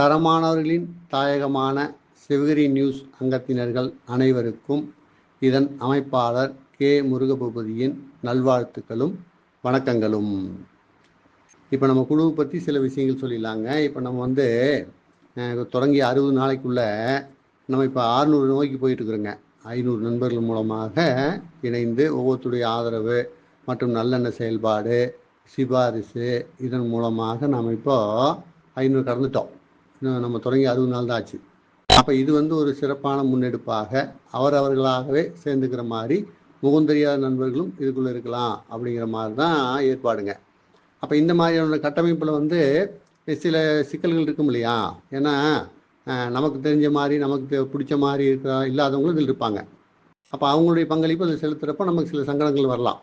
தரமானவர்களின் தாயகமான Sivagiri news அங்கத்தினர்கள் அனைவருக்கும் இதன் அமைப்பாளர் கே. முருகபூபதியின் நல்வாழ்த்துக்களும் வணக்கங்களும். இப்போ நம்ம குழுவை பற்றி சில விஷயங்கள் சொல்லிடலாங்க. இப்போ நம்ம வந்து தொடங்கிய தொடங்கி அறுபது நாளைக்குள்ள நம்ம இப்போ ஆறுநூறு நோய்க்கு போயிட்டுருக்குறோங்க. ஐநூறு நண்பர்கள் மூலமாக இணைந்து ஒவ்வொருத்தருடைய ஆதரவு மற்றும் நல்லெண்ண செயல்பாடு சிபாரிசு இதன் மூலமாக நாம் இப்போ ஐநூறு கடந்துட்டோம். நம்ம தொடங்கி அறுபது நாள் தான் ஆச்சு. அப்போ இது வந்து ஒரு சிறப்பான முன்னெடுப்பாக அவரவர்களாகவே சேர்ந்துக்கிற மாதிரி முகந்தெரியாத நண்பர்களும் இதுக்குள்ளே இருக்கலாம் அப்படிங்கிற மாதிரி தான் ஏற்பாடுங்க. அப்போ இந்த மாதிரியான கட்டமைப்பில் வந்து சில சிக்கல்கள் இருக்கும் இல்லையா? ஏன்னா நமக்கு தெரிஞ்ச மாதிரி நமக்கு பிடிச்ச மாதிரி இருக்கிற இல்லாதவங்களும் இதில் இருப்பாங்க. அப்போ அவங்களுடைய பங்களிப்பு அதில் செலுத்துகிறப்ப நமக்கு சில சங்கடங்கள் வரலாம்.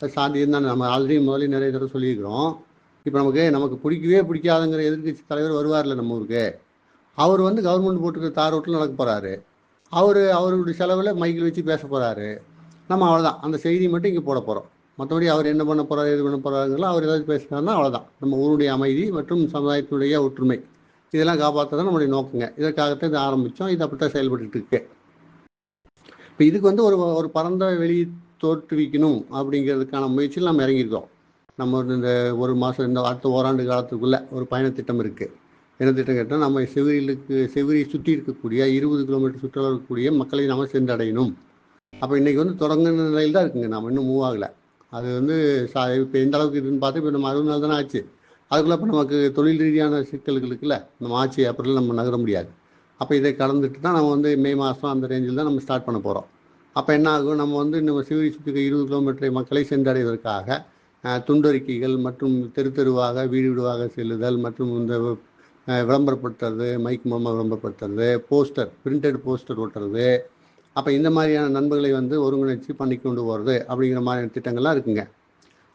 அது சாத்தியம் தான் நம்ம ஆல்ரெடி முதல்ல நிறைய தடவை சொல்லியிருக்கிறோம். இப்போ நமக்கு நமக்கு பிடிக்கவே பிடிக்காதுங்கிற எதிர்கட்சி தலைவர் வருவார்ல நம்ம ஊருக்கு. அவர் வந்து கவர்மெண்ட் போட்டுக்கிற தார் ரோட்டில் நடக்க போகிறாரு அவர் அவருடைய செலவில் மைக்கில் வச்சு பேச போகிறாரு நம்ம அவ்வளோதான் அந்த செய்தி மட்டும் இங்கே போட போகிறோம் மற்றபடி அவர் என்ன பண்ண போகிறார் எது பண்ண போகிறாருங்களோ அவர் ஏதாவது பேசுனாருன்னா அவ்வளோதான் நம்ம ஊருடைய அமைதி மற்றும் சமுதாயத்துடைய ஒற்றுமை. இதெல்லாம் காப்பாற்றுறது நம்மளுடைய நோக்கங்க. இதற்காகத்தான் இது ஆரம்பித்தோம் இது அப்படித்தான் செயல்பட்டு இருக்கு. இப்போ இதுக்கு வந்து ஒரு ஒரு பரந்த வெளி தோற்றுவிக்கணும் அப்படிங்கிறதுக்கான முயற்சியில் நம்ம இறங்கியிருக்கோம். நம்ம இந்த ஒரு மாதம் இந்த அடுத்த ஓராண்டு காலத்துக்குள்ளே ஒரு பயணத்திட்டம் இருக்குது என்ன திட்டம் கேட்டால் நம்ம சிவகிரிலுக்கு செவிரியை சுற்றி இருக்கக்கூடிய இருபது கிலோமீட்டர் சுற்றுலா இருக்கக்கூடிய மக்களை நம்ம சென்றடையணும். அப்போ இன்னைக்கு வந்து தொடங்குன நிலையில் தான் இருக்குங்க. நம்ம இன்னும் மூவ் ஆகலை. அது வந்து சா இப்போ எந்த அளவுக்கு இருக்குன்னு பார்த்து இப்போ நம்ம அறுபது நாள் தானே ஆச்சு. அதுக்குள்ளே இப்போ நமக்கு தொழில் ரீதியான சிக்கல்கள் இருக்குல்ல? நம்ம ஆட்சி ஏப்ரலில் நம்ம நகர முடியாது. அப்போ இதை கலந்துட்டு தான் நம்ம வந்து மே மாதம் அந்த ரேஞ்சில் தான் நம்ம ஸ்டார்ட் பண்ண போகிறோம் அப்போ என்ன ஆகும்? நம்ம வந்து நம்ம சிவிரி சுற்றி இருபது கிலோமீட்டர் மக்களை சென்றடைவதற்காக துண்டறிக்கைகள் மற்றும் தெரு தெருவாக வீடு வீடுவாக செல்லுதல் மற்றும் இந்த விளம்பரப்படுத்துறது மைக் மூலமாக விளம்பரப்படுத்துறது போஸ்டர் பிரிண்டட் போஸ்டர் ஓட்டுறது அப்போ இந்த மாதிரியான நண்பர்களை வந்து ஒருங்கிணைச்சு பண்ணி கொண்டு போகிறது அப்படிங்கிற மாதிரியான திட்டங்கள்லாம் இருக்குங்க.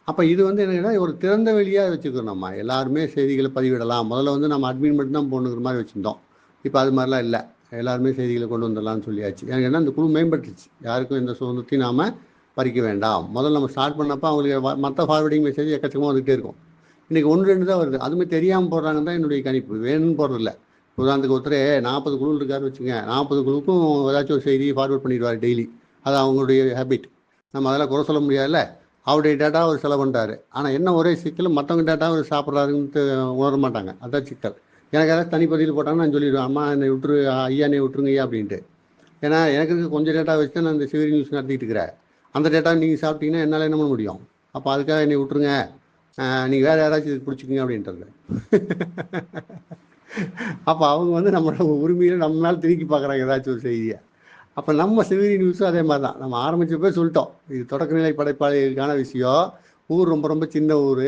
அப்போ இது வந்து என்னன்னா ஒரு திறந்த வெளியாக வச்சுக்கிறோம் நம்ம. எல்லாருமே செய்திகளை பதிவிடலாம். முதல்ல வந்து நம்ம அட்மின் மட்டும் தான் போகணுங்கிற மாதிரி வச்சுருந்தோம். இப்போ அது மாதிரிலாம் இல்லை. எல்லாருமே செய்திகளை கொண்டு வந்துடலாம்னு சொல்லியாச்சு. எனக்கு என்ன இந்த குழு மேம்பட்டுச்சு. யாருக்கும் எந்த சுதந்திரத்தையும் நாம் பறிக்க வேண்டாம். முதல்ல நம்ம ஸ்டார்ட் பண்ணப்போ அவங்களுக்கு மற்ற ஃபார்வர்டிங் மெசேஜ் எக்கச்சக்கமாக வந்துகிட்டே இருக்கும். இன்றைக்கி ஒன்று ரெண்டு தான் வருது. அதுவுமே தெரியாமல் போடுறாங்கன்னு தான் என்னுடைய கணிப்பு. வேணும்னு போடுறதில்ல. உதாரணத்துக்கு ஒருத்தரே நாற்பது குழு இருக்காரு வச்சுங்க நாற்பது குழுக்கும் ஏதாச்சும் ஒரு செய்தி ஃபார்வர்ட் பண்ணிடுவார் டெய்லி அது அவங்களுடைய ஹேபிட் நம்ம அதெல்லாம் குறை சொல்ல முடியாதுல்ல? அவருடைய டேட்டா அவர் செலவு பண்ணுறாரு ஆனால் என்ன ஒரே சிக்கல் மற்றவங்க டேட்டா அவர் சாப்பிட்றாருன்னு உணர மாட்டாங்க. அதான் சிக்கல். எனக்கு ஏதாவது தனிப்பதியில் போட்டாங்கன்னா நான் சொல்லிடுவேன் அம்மா என்னை விட்டுரு ஐயா என்னை விட்டுருங்க ஐயா அப்படின்ட்டு. ஏன்னா எனக்கு கொஞ்சம் டேட்டா வச்சு தான் நான் இந்த சிவரி நியூஸ் நடத்திட்டு இருக்கிறேன். அந்த டேட்டா நீங்கள் சாப்பிட்டீங்கன்னா என்னால் என்ன பண்ண முடியும்? அப்போ அதுக்காக என்னை விட்டுருங்க. நீங்கள் வேறு யாராச்சும் இது பிடிச்சிக்கங்க அப்படின்றது. அப்போ அவங்க வந்து நம்மளோட உரிமையில நம்ம மேலே திருக்கி பார்க்குறாங்க ஏதாச்சும் ஒரு செய்தியை. அப்போ நம்ம சிவகிரி நியூஸும் அதே மாதிரி தான் நம்ம ஆரம்பிச்சப்பே சொல்லிட்டோம். இது தொடக்கநிலை படைப்பாளிகளுக்கான விஷயம். ஊர் ரொம்ப ரொம்ப சின்ன ஊர்.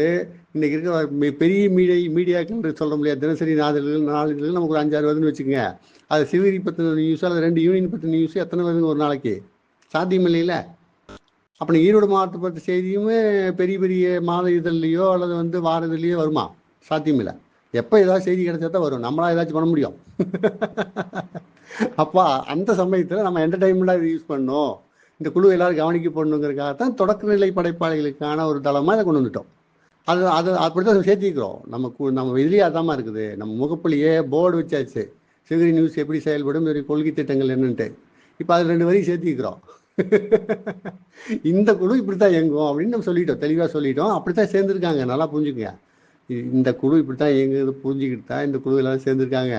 இன்றைக்கி இருக்கிற பெரிய மீடியா மீடியாக்கள் சொல்ல முடியாது. தினசரி நாளிதழ்கள் நாளிதழ்கள் நமக்கு ஒரு அஞ்சாறு வருதுன்னு வச்சுக்கோங்க. அது சிவகிரி பற்றின நியூஸ் அல்லது ரெண்டு யூனியன் பற்றின நியூஸ் எத்தனை வருதுங்க ஒரு நாளைக்கு? சாத்தியம் இல்லைல்ல. அப்போ ஈரோடு மாவட்டத்தை பற்றி செய்தியுமே பெரிய பெரிய மாத இதழ்லையோ அல்லது வந்து வார இதழ்லையோ வருமா? சாத்தியமில்லை. எப்போ ஏதாவது செய்தி கிடைச்சா தான் வரும். நம்மளா ஏதாச்சும் பண்ண முடியும். அப்பா அந்த சமயத்தில் நம்ம என்டர்டைன்மெண்ட்டாக இது யூஸ் பண்ணணும் இந்த குழு எல்லாரும் கவனிக்க போடணுங்கிறதுக்காக தான் தொடக்கநிலை படைப்பாளிகளுக்கான ஒரு தளமாக இதை கொண்டு வந்துட்டோம். அது அது அப்படி தான் சேர்த்திக்கிறோம். நம்ம கு- நம்ம இதுலேயே அதாம்மா இருக்குது. நம்ம முகப்புலையே போர்டு வச்சாச்சு. சிவகிரி நியூஸ் எப்படி செயல்படும் கொள்கை திட்டங்கள் என்னன்ட்டு. இப்போ அது ரெண்டு வரையும் சேர்த்திக்கிறோம். இந்த குழு இப்படி தான் இயங்கும் அப்படின்னு நம்ம சொல்லிட்டோம். தெளிவாக சொல்லிட்டோம். அப்படி தான் சேர்ந்துருக்காங்க. நல்லா புரிஞ்சுக்கங்க. இ- இந்த குழு இப்படி தான் புரிஞ்சுக்கிட்டு தான் இந்த குழு எல்லாரும் சேர்ந்துருக்காங்க.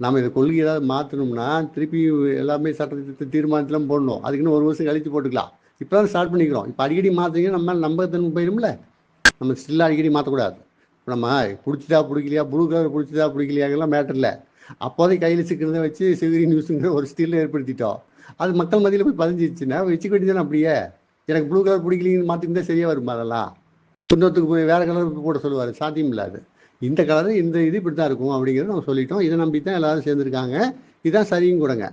நம்ம இந்த கொள்கை ஏதாவது மாற்றணும்னா திருப்பி எல்லாமே சட்டத்திட்ட தீர்மானத்திலாம் போடணும். அதுக்குன்னு ஒரு வருஷம் கழிச்சு போட்டுக்கலாம். இப்போ தான் ஸ்டார்ட் பண்ணிக்கிறோம். இப்போ அடிக்கடி மாற்றுறீங்க நம்ம நம்பகத்தன்மை போயிடும்ல. நம்ம ஸ்டில்லாக அடிக்கடி மாற்றக்கூடாது இப்போ நம்ம பிடிச்சிட்டா பிடிக்கலையா? ப்ளூ கலர் பிடிச்சதா பிடிக்கலையாங்கலாம் மேட்டர் இல்லை அப்போதைக்கு கையில் சிக்கிறத வச்சு சிவரி நியூஸுங்கிற ஒரு ஸ்டில் ஏற்படுத்திட்டோம். அது மக்கள் மத்தியில் போய் பதிஞ்சிச்சுன்னா வச்சுக்க வேண்டியதானே அப்படியே? எனக்கு ப்ளூ கலர் பிடிக்கலன்னு மாற்றிருந்தா சரியா வருமா அதெல்லாம்? இன்னொருத்துக்கு போய் வேறு கலர் போட சொல்லுவார். சாத்தியம் இல்லாது. இந்த கலரு இந்த இது இப்படி தான் இருக்கும் அப்படிங்கிறத நம்ம சொல்லிட்டோம். இதை நம்பி தான் எல்லாரும் சேர்ந்துருக்காங்க. இதுதான் சரியும் கூடங்க.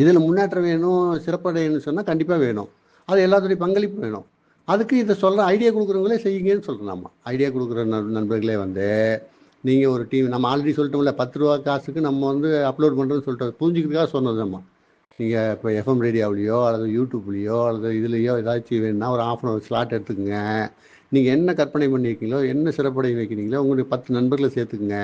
இதில் முன்னேற்றம் வேணும் சிறப்படையணும்னு சொன்னால் கண்டிப்பாக வேணும். அது எல்லாத்துடைய பங்களிப்பு வேணும். அதுக்கு இதை சொல்கிற ஐடியா கொடுக்குறவங்களே செய்யுங்கன்னு சொல்கிறோம் நம்ம ஐடியா கொடுக்குற நண் நண்பர்களே வந்து நீங்கள் ஒரு டீம் நம்ம ஆல்ரெடி சொல்லிட்டோம்ல பத்து ரூபா காசுக்கு நம்ம வந்து அப்லோட் பண்ணுறோன்னு சொல்லிட்டோம் புரிஞ்சுக்கிறதுக்காக சொன்னது நம்ம நீங்கள் இப்போ எஃப்எம் ரேடியோவிலையோ அல்லது யூடியூப்லேயோ அல்லது இதுலேயோ ஏதாச்சும் வேணும்னா ஒரு ஆஃப் அன் அவர் ஸ்லாட் எடுத்துக்கோங்க. நீங்கள் என்ன கற்பனை பண்ணியிருக்கீங்களோ என்ன சிறப்படை வைக்கிறீங்களோ உங்களுடைய பத்து நண்பர்களை சேர்த்துக்குங்க.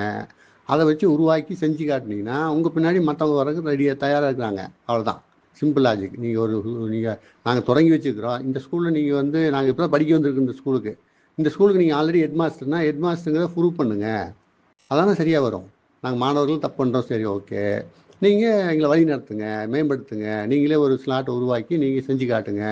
அதை வச்சு உருவாக்கி செஞ்சு காட்டினீங்கன்னா உங்கள் பின்னாடி மற்றவங்க வரக்கு ரெடியாக தயாராக இருக்கிறாங்க. அவ்வளோதான் சிம்பிள் லாஜிக் நீங்கள் ஒரு நீங்கள் நாங்கள் தொடங்கி வச்சுருக்கிறோம். இந்த ஸ்கூலில் நீங்கள் வந்து நாங்கள் இப்போ படிக்க வந்திருக்கோம் இந்த ஸ்கூலுக்கு இந்த ஸ்கூலுக்கு நீங்கள் ஆல்ரெடி ஹெட் மாஸ்டர்னா ஹெட் மாஸ்டருங்கிறத ப்ரூவ் பண்ணுங்கள் அதானே சரியாக வரும். நாங்கள் மாணவர்கள் தப்பு பண்ணுறோம் சரி ஓகே நீங்கள் எங்களை வழி நடத்துங்க மேம்படுத்துங்க. நீங்களே ஒரு ஸ்லாட்டை உருவாக்கி நீங்கள் செஞ்சு காட்டுங்க.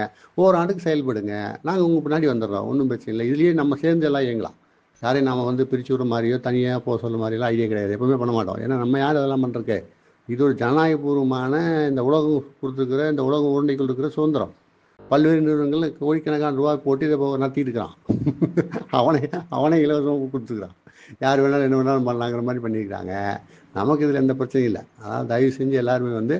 ஓராண்டுக்கு ஆண்டுக்கு செயல்படுங்க. நாங்கள் உங்கள் பின்னாடி வந்துடுறோம். ஒன்றும் பிரச்சனை இல்லை. இதுலேயே நம்ம சேர்ந்து எல்லாம் இயங்கலாம். யாரையும் நாம் வந்து பிரிச்சு விடுற மாதிரியோ தனியாக போக சொல்ல மாதிரியெல்லாம் ஐடியா கிடையாது. எப்பவுமே பண்ண மாட்டோம். ஏன்னா நம்ம யார் அதெல்லாம் பண்ணுறக்கு இது ஒரு ஜனநாயகபூர்வமான இந்த உலகம் கொடுத்துருக்குற இந்த உலகம் உருண்டைக்குள் இருக்கிற சுதந்திரம். பல்வேறு நிறுவனங்கள் கோடிக்கணக்கான ரூபாய் போட்டு இதை நடத்திட்டு இருக்கிறான். அவனை அவனை இலவசமாக கொடுத்துருக்குறான். யார் வேணாலும் என்ன வேணாலும் பண்ணலாங்கிற மாதிரி பண்ணியிருக்கிறாங்க. நமக்கு இதில் எந்த பிரச்சனையும் இல்லை. அதாவது தயவு செஞ்சு எல்லாருமே வந்து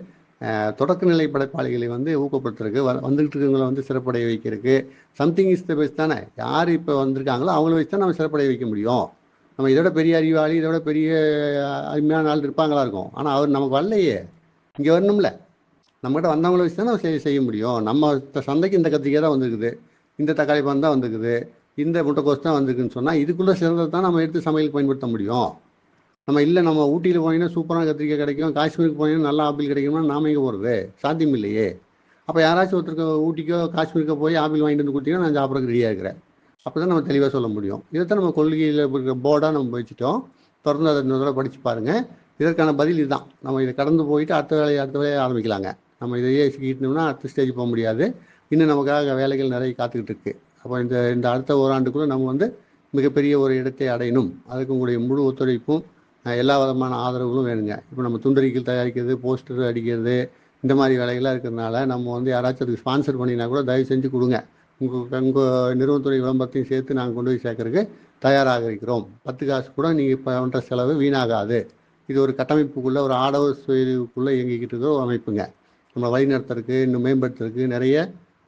தொடக்க நிலை படைப்பாளிகளை வந்து ஊக்கப்படுத்துறதுக்கு வ வந்துகிட்டு இருக்கவங்களை வந்து சிறப்படைய வைக்கிறதுக்கு சம்திங் இஸ் த பெஸ்ட் தானே? யார் இப்போ வந்திருக்காங்களோ அவங்கள வச்சு தான் நம்ம சிறப்படைய வைக்க முடியும். நம்ம இதோட பெரிய அறிவாளி இதோட பெரிய அருமையான ஆள் இருப்பாங்களா இருக்கும். ஆனால் அவர் நமக்கு வரலையே. இங்கே வரணும்ல. நம்மகிட்ட வந்தவங்கள வச்சு தான் நம்ம செய்ய செய்ய முடியும். நம்ம சந்தைக்கு இந்த கத்திரிக்காய் தான் வந்திருக்குது. இந்த தக்காளி பழம் தான் வந்திருக்குது. இந்த முட்டைக்கோஸ் தான் வந்திருக்குன்னு சொன்னால் இதுக்குள்ளே சிறந்தது தான் நம்ம எடுத்து சமையல் பயன்படுத்த முடியும். நம்ம இல்லை நம்ம ஊட்டியில் போனீங்கன்னா சூப்பரான கத்திரிக்காய் கிடைக்கும் காஷ்மீருக்கு போனீங்கன்னா நல்ல ஆப்பிள் கிடைக்கும்னா நாம எங்கே போகிறது சாத்தியம் இல்லையே. அப்போ யாராச்சும் ஒருத்தருக்கு ஊட்டிக்கோ காஷ்மீருக்கோ போய் ஆப்பிள் வாங்கிட்டு வந்து கொடுத்தீங்கன்னா நான் சாப்பிட்றதுக்கு ரெடியாக இருக்கிறேன். அப்போ தான் நம்ம தெளிவாக சொல்ல முடியும். இதைத்தான் நம்ம கொள்கையில் இருக்கிற போர்டாக நம்ம வச்சுட்டோம். தொடர்ந்து அதை இன்னொரு தடவை படித்து பாருங்கள் இதற்கான பதில் இதுதான். நம்ம இதை கடந்து போயிட்டு அடுத்த வேலையை அடுத்த வேலையை ஆரம்பிக்கலாங்க. நம்ம இதையே சிக்கிட்டோம்னா அடுத்த ஸ்டேஜ் போக முடியாது. இன்னும் நமக்காக வேலைகள் நிறைய காத்துக்கிட்டு இருக்குது அப்போ இந்த இந்த அடுத்த ஓராண்டுக்குள்ளே நம்ம வந்து மிகப்பெரிய ஒரு இடத்தை அடையணும். அதுக்கு உங்களுடைய முழு ஒத்துழைப்பும் எல்லா விதமான ஆதரவுகளும் வேணுங்க. இப்போ நம்ம துண்டறிக்கை தயாரிக்கிறது போஸ்டர் அடிக்கிறது இந்த மாதிரி வேலைகள்லாம் இருக்கிறதுனால நம்ம வந்து யாராச்சும் அதுக்கு ஸ்பான்சர் பண்ணினா கூட தயவு செஞ்சு கொடுங்க. உங்கள் உங்கள் நிறுவனத்துறை விளம்பரத்தையும் சேர்த்து நாங்கள் கொண்டு போய் சேர்க்கறதுக்கு தயாராக இருக்கிறோம். பத்து காசு கூட நீங்கள் இப்போ பண்ணுற செலவு வீணாகாது. இது ஒரு கட்டமைப்புக்குள்ளே ஒரு ஆடவர் சுயக்குள்ளே இயங்கிக்கிட்டு இருக்கிற ஒரு அமைப்புங்க. நம்ம வழிநடத்துறதுக்கு இன்னும் மேம்படுத்துறதுக்கு நிறைய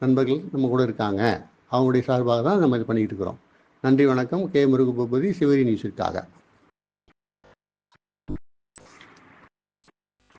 நண்பர்கள் நம்ம கூட இருக்காங்க. அவங்களுடைய சார்பாக தான் நம்ம இது பண்ணிக்கிட்டு இருக்கிறோம். நன்றி வணக்கம். கே. முருகபூபதி சிவரி நியூஸுக்காக